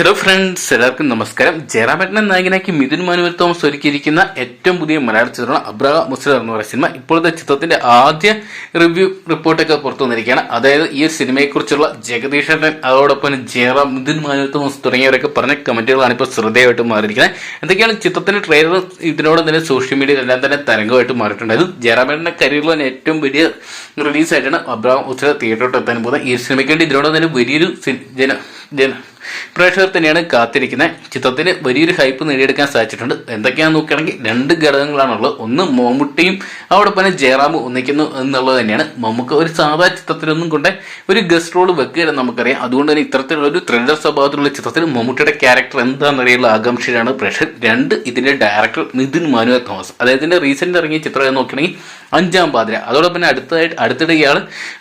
Hello friends എല്ലാവർക്കും നമസ്കാരം. ജയറാമേട്ടനെ നായകനാക്കി മിഥുൻ മാനുവൽ തോമസ് ഒരുക്കിയിരിക്കുന്ന ഏറ്റവും പുതിയ മലയാള ചിത്രമാണ് അബ്രഹ മുസ്ലിം എന്ന് പറയുന്ന സിനിമ. ഇപ്പോഴത്തെ ചിത്രത്തിന്റെ ആദ്യ റിവ്യൂ റിപ്പോർട്ടൊക്കെ പുറത്തു വന്നിരിക്കുകയാണ്. അതായത് ഈ ഒരു സിനിമയെക്കുറിച്ചുള്ള ജഗദീഷേട്ടൻ അതോടൊപ്പം ജയറാം മിഥുൻ മാനുവൽ തോമസ് തുടങ്ങിയവരൊക്കെ പറഞ്ഞ കമന്റുകളാണ് ഇപ്പോൾ ശ്രദ്ധേയമായിട്ട് മാറിയിരിക്കുന്നത്. എന്തൊക്കെയാണ് ചിത്രത്തിന്റെ ട്രെയിലർ ഇതിനോട് തന്നെ സോഷ്യൽ മീഡിയയിലെല്ലാം തന്നെ തരംഗമായിട്ട് മാറിയിട്ടുണ്ടായത് ജയറാമേട്ടന്റെ കരിയറിൽ തന്നെ ഏറ്റവും വലിയ റിലീസായിട്ടാണ് അബ്രഹാം മുസ്ലിം തിയേറ്ററിലോട്ട് എത്താൻ പോകുന്നത്. ഈ സിനിമയ്ക്ക് വേണ്ടി ഇതിനോട് തന്നെ വലിയൊരു ജന ജന പ്രേക്ഷകർ തന്നെയാണ് കാത്തിരിക്കുന്നത്. ചിത്രത്തിന് വലിയൊരു ഹൈപ്പ് നേടിയെടുക്കാൻ സാധിച്ചിട്ടുണ്ട്. എന്തൊക്കെയാണെന്ന് നോക്കുകയാണെങ്കിൽ രണ്ട് ഘടകങ്ങളാണുള്ളത്. ഒന്ന് മമ്മൂട്ടിയും അവിടെ തന്നെ ജയറാമ് ഒന്നിക്കുന്നു എന്നുള്ളത് തന്നെയാണ്. നമുക്ക് ഒരു സാധാ ചിത്രത്തിലൊന്നും കൊണ്ട് ഒരു ഗസ്റ്റ് റോൾ വെക്കുകയില്ല നമുക്കറിയാം. അതുകൊണ്ട് തന്നെ ഇത്തരത്തിലുള്ള ഒരു ത്രില്ലർ സ്വഭാവത്തിലുള്ള ചിത്രത്തിൽ മമ്മൂട്ടിയുടെ ക്യാരക്ടർ എന്താണെന്നറിയുള്ള ആകാംക്ഷയിലാണ് പ്രേക്ഷകർ. രണ്ട് ഇതിന്റെ ഡയറക്ടർ നിതിൻ മാനുവൽ തോമസ്. അദ്ദേഹത്തിന്റെ റീസെന്റ് ഇറങ്ങിയ ചിത്രം നോക്കുകയാണെങ്കിൽ അഞ്ചാം പാതിര. അതോടൊപ്പം തന്നെ അടുത്തതായിട്ട് അടുത്തിടെ ഇയാൾ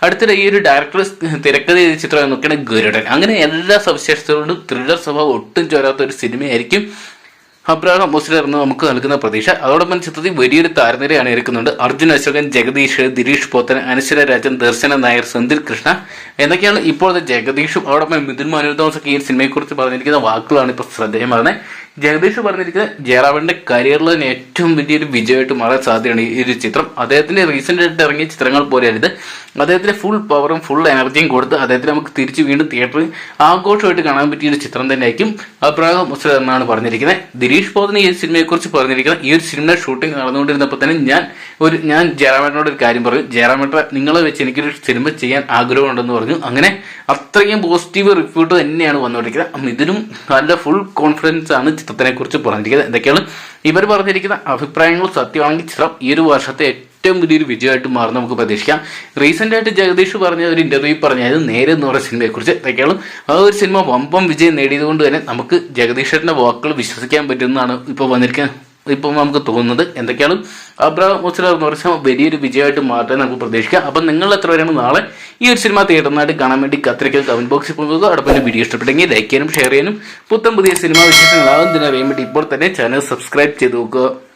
അടുത്തിടെ ഈ ഒരു ഡയറക്ടർ തിരക്കഥ ചെയ്ത ചിത്രം നോക്കുകയാണെങ്കിൽ ഗരുഡൻ. അങ്ങനെ എല്ലാ സവിശേഷതകളോടും ത്രില്ലർ സ്വഭാവം ഒട്ടും ചോരാത്ത ഒരു സിനിമയായിരിക്കും. അബ്രാഹം മുസ്ലിർ എന്ന് നമുക്ക് നൽകുന്ന പ്രതീക്ഷ. അതോടൊപ്പം ചിത്രത്തിൽ വലിയൊരു താരനിരയാണ് ഇരിക്കുന്നുണ്ട് അർജുൻ അശോകൻ ജഗദീഷ് ദിലീഷ് പോത്തൻ അനശ്വര രാജൻ ദർശന നായർ സെന്തിൽ കൃഷ്ണ. എന്നൊക്കെയാണ് ഇപ്പോഴത്തെ ജഗദീഷും അതോടൊപ്പം മിഥുൻ ഒക്കെ ഈ സിനിമയെക്കുറിച്ച് പറഞ്ഞിരിക്കുന്ന വാക്കുകളാണ് ഇപ്പോൾ ശ്രദ്ധേയമാകുന്നത്. ജഗദീഷ് പറഞ്ഞിരിക്കുന്നത് ജയറാമിന്റെ കരിയറിൽ തന്നെ ഏറ്റവും വലിയൊരു വിജയമായിട്ട് മാറാൻ സാധ്യതയാണ് ഈ ഒരു ചിത്രം. അദ്ദേഹത്തിന്റെ റീസെന്റ് ആയിട്ട് ഇറങ്ങിയ ചിത്രങ്ങൾ പോലെയാണിത്. അദ്ദേഹത്തിന്റെ ഫുൾ പവറും ഫുൾ എനർജിയും കൊടുത്ത് അദ്ദേഹത്തിന് നമുക്ക് തിരിച്ചു വീണ്ടും തിയേറ്ററിൽ ആഘോഷമായിട്ട് കാണാൻ പറ്റിയ ഒരു ചിത്രം തന്നെയായിരിക്കും അബ്രാഹം മുസ്ലിം എന്നാണ് പറഞ്ഞിരിക്കുന്നത്. ദിലീഷ് പോതിന് ഈ സിനിമയെക്കുറിച്ച് പറഞ്ഞിരിക്കുന്നത് ഈ ഒരു സിനിമ ഷൂട്ടിംഗ് നടന്നുകൊണ്ടിരുന്നപ്പോൾ തന്നെ ഞാൻ ഒരു ഞാൻ ജയറാമേട്ടനോട് ഒരു കാര്യം പറഞ്ഞു. ജയറാമേട്ട നിങ്ങളെ വെച്ച് എനിക്കൊരു സിനിമ ചെയ്യാൻ ആഗ്രഹമുണ്ടെന്ന് പറഞ്ഞു. അങ്ങനെ അത്രയും പോസിറ്റീവ് റിപ്യൂട്ട് തന്നെയാണ് വന്നുകൊണ്ടിരിക്കുന്നത്. ഇതിനും നല്ല ഫുൾ കോൺഫിഡൻസ് ആണ് ചിത്രത്തിനെ കുറിച്ച് പറഞ്ഞിരിക്കുന്നത് എന്തൊക്കെയാണ്? ഇവർ പറഞ്ഞിരിക്കുന്ന അഭിപ്രായങ്ങൾ സത്യമാണെങ്കിൽ ചിത്രം ഈ ഒരു വർഷത്തെ ഏറ്റവും വലിയൊരു വിജയമായിട്ട് മാറും നമുക്ക് പ്രതീക്ഷിക്കാം. റീസെന്റ് ആയിട്ട് ജഗദീഷ് പറഞ്ഞ ഒരു ഇന്റർവ്യൂ പറഞ്ഞത് നേരെ എന്ന് പറയുന്ന സിനിമയെക്കുറിച്ച് എന്തൊക്കെയാണ്? ആ ഒരു സിനിമ വമ്പം വിജയം നേടിയതുകൊണ്ട് തന്നെ നമുക്ക് ജഗദീഷേട്ടന്റെ വാക്കുകൾ വിശ്വസിക്കാൻ പറ്റുന്നതാണ് ഇപ്പോൾ വന്നിരിക്കുന്നത്. ഇപ്പം നമുക്ക് തോന്നുന്നത് എന്തൊക്കെയാണ്? അബ്രഹാം മുസ്ലിം എന്ന് പറഞ്ഞാൽ വലിയൊരു വിജയമായിട്ട് മാറ്റാൻ നമുക്ക് പ്രതീക്ഷിക്കാം. അപ്പം നിങ്ങൾ എത്ര പേരാണ് നാളെ ഈ ഒരു സിനിമ തിയേറ്ററിനായിട്ട് കാണാൻ വേണ്ടി കത്തിരിക്കാൻ കമന്റ് ബോക്സിൽ പോകുക എന്റെ വീഡിയോ ഇഷ്ടപ്പെട്ടെങ്കിൽ ലൈക്ക് ചെയ്യാനും ഷെയർ ചെയ്യാനും. പുത്തൻ പുതിയ സിനിമ വിശേഷങ്ങളാകും. ഇതിനറിയാൻ വേണ്ടി ഇപ്പോൾ തന്നെ ചാനൽ സബ്സ്ക്രൈബ് ചെയ്ത് നോക്കുക.